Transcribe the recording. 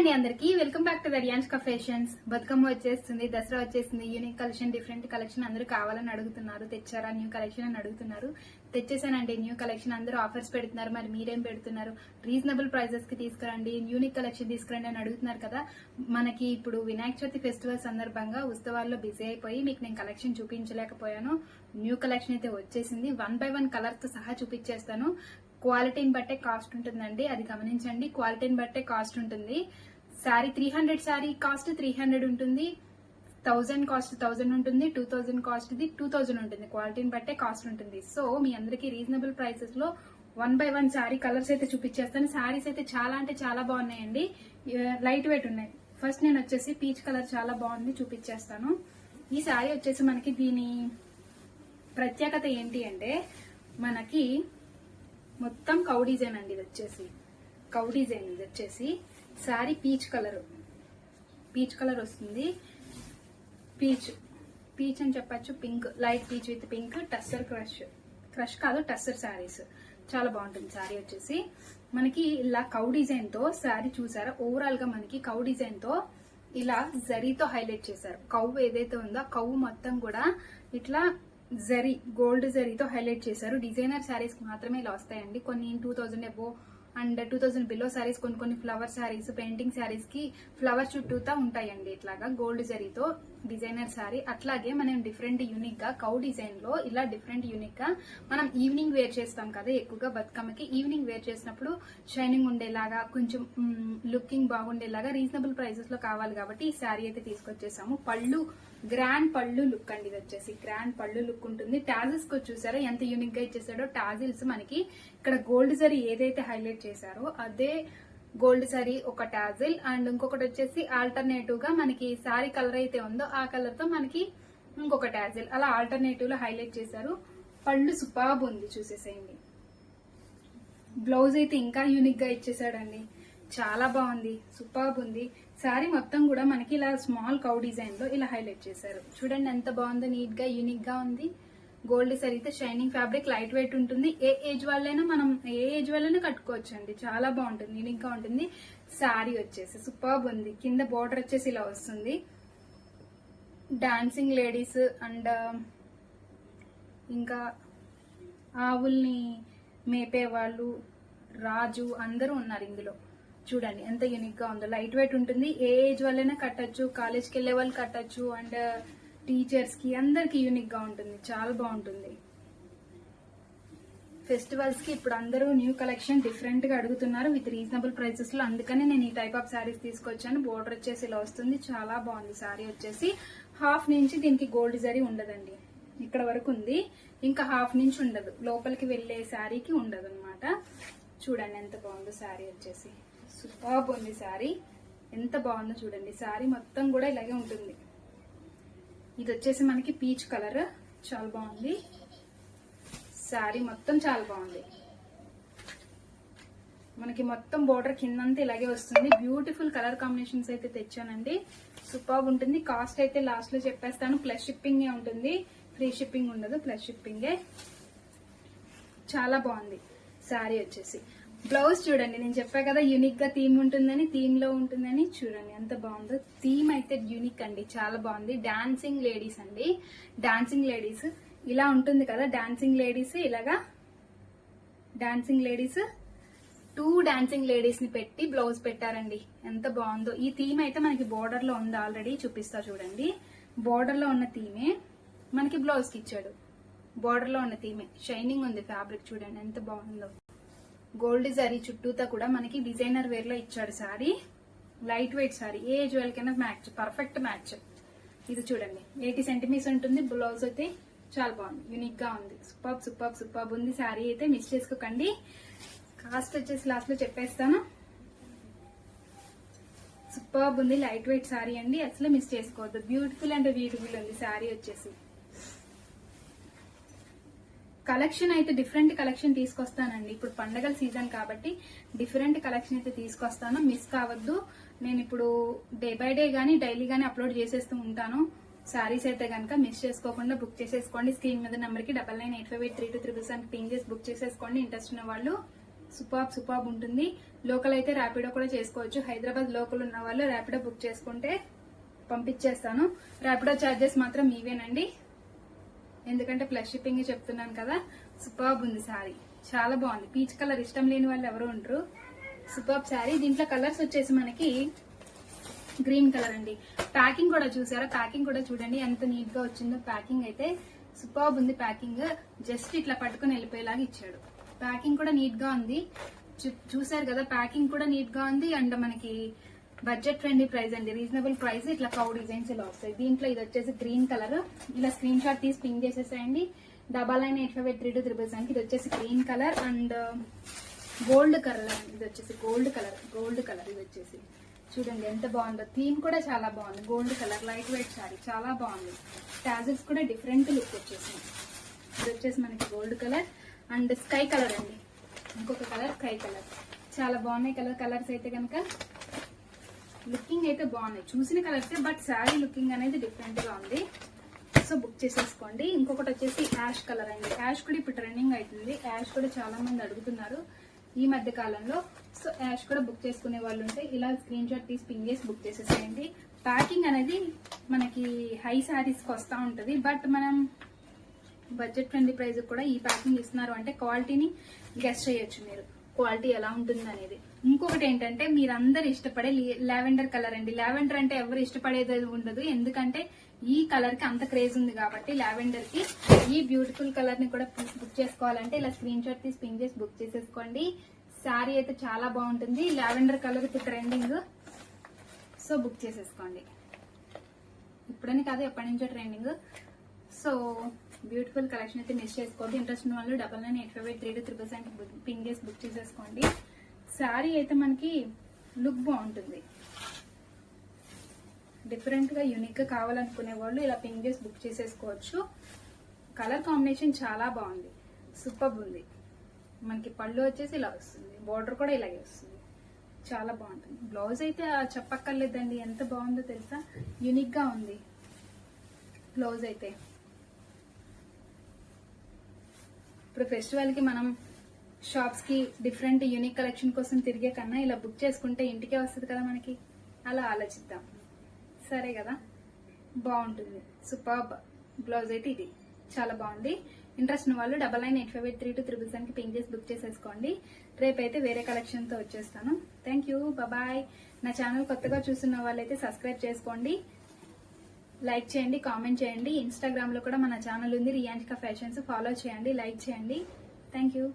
అండి అందరికి. Welcome back to దర్యాన్స్కా ఫ్యాషన్స్ బతుకమ్మ వచ్చేస్తుంది దసరా వచ్చేసింది యూనిక్ కలెక్షన్ డిఫరెంట్ కలెక్షన్ అందరూ కావాలని అడుగుతున్నారు తెచ్చారా? న్యూ కలెక్షన్ అని అడుగుతున్నారు. తెచ్చేసానండి న్యూ కలెక్షన్ అందరూ ఆఫర్స్ పెడుతున్నారు. మరి మీరేం పెడుతున్నారు? రీజనబుల్ ప్రైజెస్కి తీసుకురండి యూనిక్ కలెక్షన్ తీసుకురండి అని అడుగుతున్నారు కదా. మనకి ఇప్పుడు వినాయక చవితి ఫెస్టివల్ సందర్భంగా ఉత్సవాల్లో బిజీ అయిపోయి మీకు నేను కలెక్షన్ చూపించలేకపోయాను. న్యూ కలెక్షన్ అయితే వచ్చేసింది. వన్ బై వన్ కలర్తో సహా చూపించేస్తాను. క్వాలిటీని బట్టే కాస్ట్ ఉంటుందండి. అది గమనించండి. క్వాలిటీని బట్టే కాస్ట్ ఉంటుంది. Sari three hundred sari cost three hundred ఉంటుంది. థౌజండ్ కాస్ట్ థౌజండ్ ఉంటుంది. టూ థౌజండ్ కాస్ట్ ఇది టూ థౌజండ్ ఉంటుంది. క్వాలిటీని బట్టే కాస్ట్ ఉంటుంది. సో మీ అందరికీ reasonable ప్రైసెస్లో one by one sari colours అయితే చూపించేస్తాను. శారీస్ అయితే చాలా అంటే చాలా బాగున్నాయండి. లైట్ వెయిట్ ఉన్నాయి. ఫస్ట్ నేను వచ్చేసి పీచ్ కలర్ చాలా బాగుంది. చూపించేస్తాను. ఈ శారీ వచ్చేసి మనకి దీని ప్రత్యేకత ఏంటి అంటే మనకి మొత్తం కౌ డిజైన్ అండి ఇది వచ్చేసి. కౌ డిజైన్ ఇది వచ్చేసి. Sari peach colour. Peach colour వస్తుంది. పీచ్ పీచ్ అని చెప్పచ్చు pink light peach with pink tussar crush. Crush కాదు టస్సర్ శారీస్. చాలా బాగుంటుంది శారీ వచ్చేసి. మనకి ఇలా కౌ డిజైన్తో శారీ చూసారా? ఓవరాల్గా మనకి కౌ డిజైన్తో ఇలా జరీతో హైలైట్ చేశారు. కవ్వు ఏదైతే ఉందో కవ్వు మొత్తం కూడా ఇట్లా జరీ గోల్డ్ జరీతో హైలైట్ చేశారు. డిజైనర్ శారీస్ మాత్రమే ఇలా వస్తాయండి కొన్ని two thousand above and two thousand below saris కొన్ని కొన్ని ఫ్లవర్ శారీస్ పెయింటింగ్ శారీస్కి ఫ్లవర్ చుట్టూతా ఉంటాయండి ఇట్లాగా. గోల్డ్ జరీతో డిజైనర్ శారీ అట్లాగే మనం డిఫరెంట్ యూనిక్గా కౌ డిజైన్లో ఇలా డిఫరెంట్ యూనిక్గా మనం ఈవినింగ్ వేర్ చేస్తాం కదా ఎక్కువగా బతుకమ్మకి. ఈవినింగ్ వేర్ చేసినప్పుడు షైనింగ్ ఉండేలాగా కొంచెం లుకింగ్ బాగుండేలాగా రీజనబుల్ ప్రైసెస్లో కావాలి కాబట్టి ఈ శారీ అయితే తీసుకొచ్చేసాము. పళ్ళు గ్రాండ్ పళ్ళు లుక్ అండి ఇది వచ్చేసి. గ్రాండ్ పళ్ళు లుక్ ఉంటుంది. టాజిల్స్కి చూసారా ఎంత యూనిక్గా ఇచ్చేసాడో టాజిల్స్ మనకి. ఇక్కడ గోల్డ్ జరీ ఏదైతే హైలైట్ చేశారో. అదే గోల్డ్ సారీ ఒక టాజిల్ అండ్ ఇంకొకటి వచ్చేసి ఆల్టర్నేటివ్గా మనకి సారీ కలర్ అయితే ఉందో ఆ కలర్తో మనకి ఇంకొక టాజిల్. అలా ఆల్టర్నేటివ్లో హైలైట్ చేశారు. పళ్ళు సుపాబ్ ఉంది చూసేసేయండి. బ్లౌజ్ అయితే ఇంకా యూనిక్గా ఇచ్చేసాడండి. చాలా బాగుంది. సూపర్బ్ ఉంది. శారీ మొత్తం కూడా మనకి ఇలా స్మాల్ కౌ డిజైన్లో ఇలా హైలైట్ చేశారు. చూడండి ఎంత బాగుందో నీట్గా యూనిక్గా ఉంది. గోల్డ్ అయితే షైనింగ్ ఫ్యాబ్రిక్ లైట్ వెయిట్ ఉంటుంది. ఏ ఏజ్ వాళ్ళైనా మనం ఏ ఏజ్ వాళ్ళైనా కట్టుకోవచ్చు అండి చాలా బాగుంటుంది యూనిక్ ఉంటుంది. శారీ వచ్చేసి సూపర్బ్ ఉంది. కింద బార్డర్ వచ్చేసి ఇలా వస్తుంది. డాన్సింగ్ లేడీస్ అండ్ ఇంకా ఆవుల్ని మేపేవాళ్ళు రాజు అందరూ ఉన్నారు ఇందులో. చూడండి ఎంత యూనిక్గా ఉందో. లైట్ వెయిట్ ఉంటుంది. ఏ ఏజ్ వాళ్ళైనా కట్టచ్చు కాలేజ్కి వెళ్ళే వాళ్ళు కట్టచ్చు. అండ్ టీచర్స్కి అందరికి యూనిక్గా ఉంటుంది. చాలా బాగుంటుంది. ఫెస్టివల్స్కి ఇప్పుడు అందరూ న్యూ కలెక్షన్ డిఫరెంట్గా అడుగుతున్నారు. విత్ రీజనబుల్ ప్రైసెస్లో. నేను ఈ టైప్ ఆఫ్ శారీస్ తీసుకొచ్చాను. బోర్డర్ వచ్చేసి ఇలా వస్తుంది. చాలా బాగుంది శారీ వచ్చేసి. హాఫ్ నుంచి దీనికి గోల్డ్ జరీ ఉండదండి. ఇక్కడ వరకు ఉంది. ఇంకా హాఫ్ నుంచి ఉండదు. లోపలికి వెళ్ళే శారీకి ఉండదు అనమాట చూడండి ఎంత బాగుందో శారీ వచ్చేసి. సూపర్ ఉంది శారీ ఎంత బాగుందో చూడండి. శారీ మొత్తం కూడా ఇలాగే ఉంటుంది. ఇది వచ్చేసి మనకి పీచ్ కలర్. చాలా బాగుంది. శారీ మొత్తం చాలా బాగుంది. మనకి మొత్తం బోర్డర్ కిందంతా ఇలాగే వస్తుంది. బ్యూటిఫుల్ కలర్ కాంబినేషన్స్ అయితే తెచ్చానండి. సూపర్ ఉంటుంది. కాస్ట్ అయితే లాస్ట్లో చెప్పేస్తాను ప్లస్ షిప్పింగ్ ఉంటుంది. ఫ్రీ షిప్పింగ్ ఉండదు. ప్లస్ షిప్పింగే చాలా బాగుంది. శారీ వచ్చేసి. బ్లౌజ్ చూడండి నేను చెప్పా కదా యూనిక్గా థీమ్ ఉంటుందని థీమ్లో ఉంటుందని చూడండి ఎంత బాగుందో. థీమ్ అయితే యూనిక్ అండి చాలా బాగుంది. డాన్సింగ్ లేడీస్ అండి. డాన్సింగ్ లేడీస్ ఇలా ఉంటుంది కదా డాన్సింగ్ లేడీస్ ఇలాగా డాన్సింగ్ లేడీస్ టూ డాన్సింగ్ లేడీస్ని పెట్టి బ్లౌజ్ పెట్టారండి. ఎంత బాగుందో. ఈ థీమ్ అయితే మనకి బోర్డర్లో ఉంది ఆల్రెడీ చూపిస్తా చూడండి. బోర్డర్లో ఉన్న థీమే మనకి బ్లౌజ్కి ఇచ్చాడు. బోర్డర్లో ఉన్న థీమే షైనింగ్ ఉంది ఫ్యాబ్రిక్ చూడండి ఎంత బాగుందో. గోల్డ్ సారీ చుట్టూతా కూడా మనకి డిజైనర్ వేర్లో ఇచ్చాడు సారీ. Light weight sari. ఏ జ్యువెల్ కైనా మ్యాచ్ పర్ఫెక్ట్ మ్యాచ్ ఇది చూడండి. ఎయిటీ సెంటీమీటర్స్ ఉంటుంది. బ్లౌజ్ అయితే చాలా బాగుంది. యూనిక్గా ఉంది. సూపర్ సూపర్ సూపర్ ఉంది. సారీ అయితే మిస్ చేసుకోకండి. కాస్ట్ వచ్చేసి లాస్ట్లో చెప్పేస్తాను. సూపర్ ఉంది. లైట్ వెయిట్ శారీ అండి. అసలు మిస్ చేసుకోవద్దు. బ్యూటిఫుల్ అండ్ బ్యూటిఫుల్ ఉంది. సారీ వచ్చేసి. కలెక్షన్ అయితే డిఫరెంట్ కలెక్షన్ తీసుకొస్తానండి. ఇప్పుడు పండగల సీజన్ కాబట్టి డిఫరెంట్ కలెక్షన్ అయితే తీసుకొస్తాను. మిస్ కావద్దు. నేను ఇప్పుడు డే బై డే గానీ డైలీ గానీ అప్లోడ్ చేసేస్తూ ఉంటాను. శారీస్ అయితే కనుక మిస్ చేసుకోకుండా బుక్ చేసేసుకోండి. స్క్రీన్ మీద నెంబర్కి double nine eight five eight three two triple seven ping చేసి బుక్ చేసేసుకోండి. ఇంట్రెస్ట్ ఉన్న వాళ్ళు సూపర్ సూపర్ ఉంటుంది. లోకల్ అయితే ర్యాపిడో కూడా చేసుకోవచ్చు. హైదరాబాద్ లోకల్ ఉన్న వాళ్ళు ర్యాపిడో బుక్ చేసుకుంటే పంపించేస్తాను. ర్యాపిడో ఛార్జెస్ మాత్రం మీవేనండి. ఎందుకంటే ప్లస్ షిప్పింగ్ చెప్తున్నాను కదా సూపర్బ్ ఉంది సారీ. చాలా బాగుంది. పీచ్ కలర్ ఇష్టం లేని వాళ్ళు ఎవరు ఉండరు. Superb sorry. దీంట్లో కలర్స్ వచ్చేసి మనకి గ్రీన్ కలర్ అండి. ప్యాకింగ్ కూడా చూసారా? ప్యాకింగ్ కూడా చూడండి. ఎంత నీట్గా వచ్చిందో ప్యాకింగ్ అయితే సూపర్బ్ ఉంది ప్యాకింగ్. జస్ట్ ఇట్లా పట్టుకుని వెళ్ళిపోయేలాగా ఇచ్చాడు. ప్యాకింగ్ కూడా నీట్గా ఉంది. చూ- చూసారు కదా ప్యాకింగ్ కూడా నీట్గా ఉంది. అండ్ మనకి బడ్జెట్ ఫ్రెండ్లీ ప్రైస్ అండి. రీజనబుల్ ప్రైస్ ఇట్లా కౌ డిజైన్స్ ఇలా వస్తాయి. దీంట్లో ఇది వచ్చేసి గ్రీన్ కలర్. ఇలా స్క్రీన్ షాట్ తీసి పింక్ చేసేసేయండి. Double nine eight five eight three two triple seven ఇది వచ్చేసి green colour and gold colour అండి. ఇది వచ్చేసి గోల్డ్ కలర్. గోల్డ్ కలర్ ఇది వచ్చేసి. చూడండి ఎంత బాగుందో. థీమ్ కూడా చాలా బాగుంది. Gold colour light weight sari చాలా బాగుంది. టాజెస్ కూడా డిఫరెంట్ లుక్ వచ్చేసింది ఇది వచ్చేసి మనకి gold colour and sky colour అండి. ఇంకొక కలర్ స్కై కలర్. చాలా బాగున్నాయి కలర్. కలర్స్ అయితే కనుక లుకింగ్ అయితే బాగున్నాయి. చూసిన కలర్స్ బట్ శారీ లుకింగ్ అనేది డిఫరెంట్గా ఉంది. సో బుక్ చేసేసుకోండి. ఇంకొకటి వచ్చేసి యాష్ కలర్ అండి. యాష్ కూడా ఇప్పుడు ట్రెండింగ్ అవుతుంది. యాష్ కూడా చాలా మంది అడుగుతున్నారు ఈ మధ్య కాలంలో. సో యాష్ కూడా బుక్ చేసుకునే వాళ్ళు ఉంటే ఇలా స్క్రీన్ షాట్ తీసి పింగ్ చేసి బుక్ చేసేసేయండి. ప్యాకింగ్ అనేది మనకి హై శారీస్కి వస్తూ ఉంటుంది. బట్ మనం బడ్జెట్ ఫ్రెండ్లీ ప్రైస్ కూడా ఈ ప్యాకింగ్ ఇస్తున్నారు. అంటే క్వాలిటీని గెస్ట్ చేయొచ్చు మీరు. క్వాలిటీ ఎలా ఉంటుంది అనేది ఇంకొకటి ఏంటంటే మీరందరు ఇష్టపడే లావెండర్ కలర్ అండి. లావెండర్ అంటే ఎవరు ఇష్టపడేది ఉండదు. ఎందుకంటే ఈ కలర్కి అంత క్రేజ్ ఉంది కాబట్టి లావెండర్కి ఈ బ్యూటిఫుల్ కలర్ని కూడా బుక్ చేసుకోవాలంటే ఇలా స్క్రీన్ షాట్ తీసి పింక్ చేసి బుక్ చేసేసుకోండి. శారీ అయితే చాలా బాగుంటుంది. లావెండర్ కలర్కి ట్రెండింగ్. సో బుక్ చేసేసుకోండి. ఇప్పుడని కాదు ఎప్పటి నుంచో ట్రెండింగ్. సో బ్యూటిఫుల్ కలెక్షన్ అయితే మిస్ చేసుకోవద్దు. ఇంట్రెస్ట్ ఉన్న వాళ్ళు double nine eight five eight three two triple seven pink చేసి బుక్ చేసేసుకోండి. శారీ అయితే మనకి లుక్ బాగుంటుంది. డిఫరెంట్గా యూనిక్గా కావాలనుకునే వాళ్ళు ఇలా పింక్ చేసి బుక్ చేసేసుకోవచ్చు. కలర్ కాంబినేషన్ చాలా బాగుంది. సూపర్ ఉంది. మనకి పళ్ళు వచ్చేసి ఇలా వస్తుంది. బార్డర్ కూడా ఇలాగే వస్తుంది. చాలా బాగుంటుంది. బ్లౌజ్ అయితే చెప్పక్కర్లేదండి. ఎంత బాగుందో తెలుసా? యూనిక్గా ఉంది. బ్లౌజ్ అయితే. ఇప్పుడు ఫెస్టివల్కి మనం షాప్స్కి డిఫరెంట్ యూనిక్ కలెక్షన్ కోసం తిరిగే కన్నా ఇలా బుక్ చేసుకుంటే ఇంటికే వస్తుంది కదా మనకి? అలా ఆలోచిద్దాం. సరే కదా? బాగుంటుంది. సూపర్ బ్లౌజ్ అయితే ఇది. చాలా బాగుంది. ఇంట్రెస్ట్ ఉన్న వాళ్ళు double nine eight five eight three two triple సెవెన్కి పింక్ చేసి బుక్ చేసేసుకోండి. రేపైతే వేరే కలెక్షన్తో వచ్చేస్తాను. థ్యాంక్ యూ బాయ్ నా ఛానల్ కొత్తగా చూస్తున్న వాళ్ళైతే సబ్స్క్రైబ్ చేసుకోండి. లైక్ చేయండి కామెంట్ చేయండి. ఇన్స్టాగ్రామ్లో కూడా మన ఛానల్ ఉంది. రియాంటికా ఫ్యాషన్స్ ఫాలో చేయండి లైక్ చేయండి. Thank you